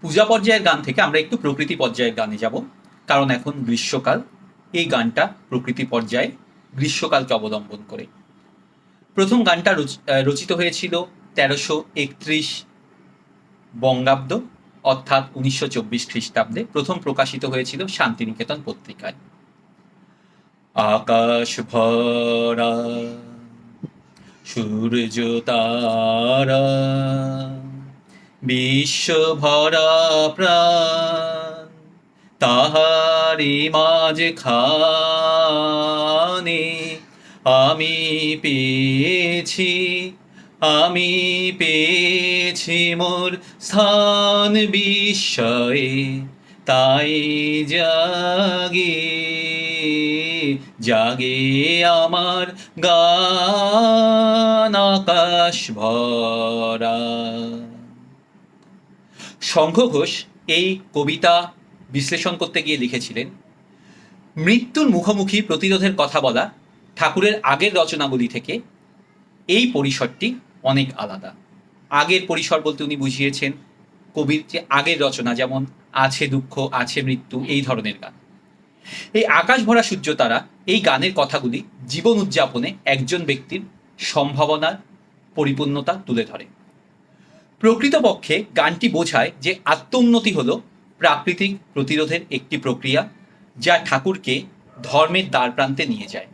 পূজা পর্যায়ের গান থেকে আমরা একটু প্রকৃতি পর্যায়ের গানে যাব। কারণ এখন গ্রীষ্মকাল, এই গানটা প্রকৃতি পর্যায়ে গ্রীষ্মকালকে অবলম্বন করে। প্রথম গানটা রচ- রচিত হয়েছিল তেরোশো একত্রিশ বঙ্গাব্দ, অর্থাৎ উনিশশো চব্বিশ খ্রিস্টাব্দে। প্রথম প্রকাশিত হয়েছিল শান্তিনিকেতন পত্রিকায়। আকাশ ভরা, সূর্য তারা বিশ্ব ভরা প্রাণ তাহারি মাঝে খানে আমি পেয়েছি আমি পেয়েছি মোর স্থান বিস্ময়ে, তাই জাগে জাগে আমার গান আকাশ ভরা। শঙ্খ ঘোষ এই কবিতা বিশ্লেষণ করতে গিয়ে লিখেছিলেন, মৃত্যুর মুখোমুখি প্রতিরোধের কথা বলা ঠাকুরের আগের রচনাগুলি থেকে এই পরিসরটি অনেক আলাদা। আগের পরিসর বলতে উনি বুঝিয়েছেন, কবির যে আগের রচনা যেমন আছে দুঃখ, আছে মৃত্যু এই ধরনের গান। এই আকাশ ভরা সূর্য তারা এই গানের কথাগুলি জীবন উদযাপনে একজন ব্যক্তির সম্ভাবনার পরিপূর্ণতা তুলে ধরে। প্রকৃতপক্ষে গানটি বোঝায় যে আত্মোন্নতি হল প্রাকৃতিক প্রতিরোধের একটি প্রক্রিয়া যা ঠাকুরকে ধর্মের দ্বার প্রান্তে নিয়ে যায়।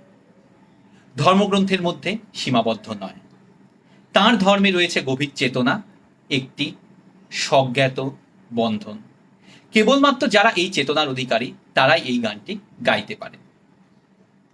ধর্মগ্রন্থের মধ্যে সীমাবদ্ধ নয়। তার ধর্মে রয়েছে গভীর চেতনা, একটি স্বজ্ঞাত বন্ধন। কেবলমাত্র যারা এই চেতনার অধিকারী, তারাই এই গানটি গাইতে পারে